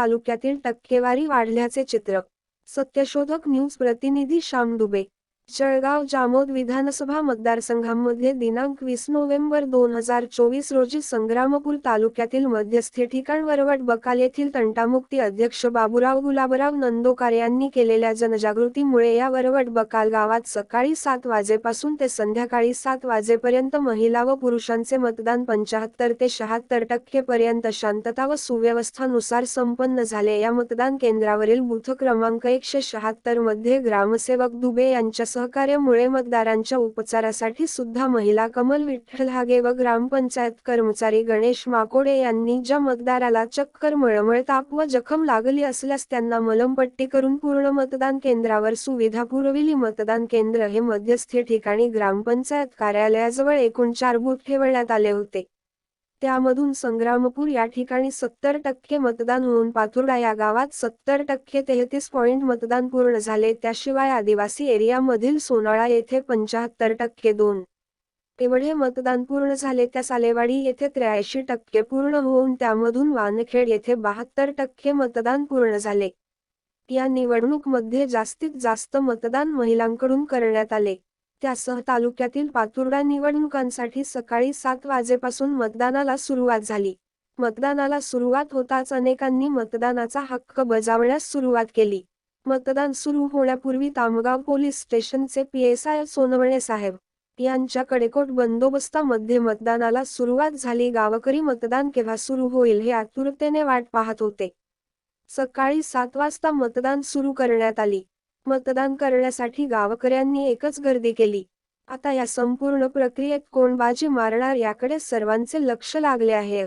तालुक्यातील टक्केवारी वाढल्याचे चित्र. सत्यशोधक न्यूज प्रतिनिधी श्याम दुबे. जळगाव जामोद विधानसभा मतदारसंघामध्ये दिनांक वीस नोव्हेंबर दोन हजार चोवीस रोजी संग्रामपूर तालुक्यातील मध्यस्थी ठिकाण वरवट बकाल येथील तंटामुक्ती अध्यक्ष बाबुराव गुलाबराव नंदोकार यांनी केलेल्या जनजागृतीमुळे या वरवट बकाल गावात सकाळी सात वाजेपासून ते संध्याकाळी सात वाजेपर्यंत महिला व पुरुषांचे मतदान पंचाहत्तर ते शहात्तर टक्के पर्यंत शांतता व सुव्यवस्थानुसार संपन्न झाले. या मतदान केंद्रावरील बूथ क्रमांक एकशे शहात्तरमध्ये ग्रामसेवक दुबे यांच्या सहकार्यामुळे मतदारांच्या उपचारासाठी सुद्धा महिला कमल विठ्ठल हागे व ग्रामपंचायत कर्मचारी गणेश माकोडे यांनी ज्या मतदाराला चक्कर मळमळ ताप व जखम लागली असल्यास त्यांना मलमपट्टी करून पूर्ण मतदान केंद्रावर सुविधा पुरविली. मतदान केंद्र हे मध्यस्थी ठिकाणी ग्रामपंचायत कार्यालयाजवळ एकूण चार बूथ ठेवण्यात आले होते. त्यामधून संग्रामपूर या ठिकाणी सत्तर टक्के मतदान होऊन पाथुर्डा या गावात सत्तर टक्के तेहतीस पॉईंट मतदान पूर्ण झाले. त्याशिवाय आदिवासी एरियामधील सोनाळा येथे पंचाहत्तर टक्के दोन एवढे मतदान पूर्ण झाले. त्या सालेवाडी येथे त्र्याऐंशी टक्के पूर्ण होऊन त्यामधून वानखेड येथे बहात्तर टक्के मतदान पूर्ण झाले. या निवडणूकमध्ये जास्तीत जास्त मतदान महिलांकडून करण्यात आले. त्यासह तालुक्यातील पातुर्डा निवडणुकांसाठी सकाळी सात वाजेपासून मतदानाला सुरुवात झाली. मतदानाला सुरुवात होताच अनेकांनी मतदानाचा हक्क बजावण्यास सुरुवात केली. मतदान सुरू होण्यापूर्वी तामगाव पोलीस स्टेशनचे पीएसआय सोनवणे साहेब यांच्या कडेकोट बंदोबस्तामध्ये मतदानाला सुरुवात झाली. गावकरी मतदान केव्हा सुरू होईल हे आतुरतेने वाट पाहत होते. सकाळी सात वाजता मतदान सुरू करण्यात आली. मतदान करण्यासाठी गावकऱ्यांनी एकच गर्दी केली. आता या संपूर्ण प्रक्रियेत कोण बाजी मारणार याकडे सर्वांचे लक्ष लागले आहे.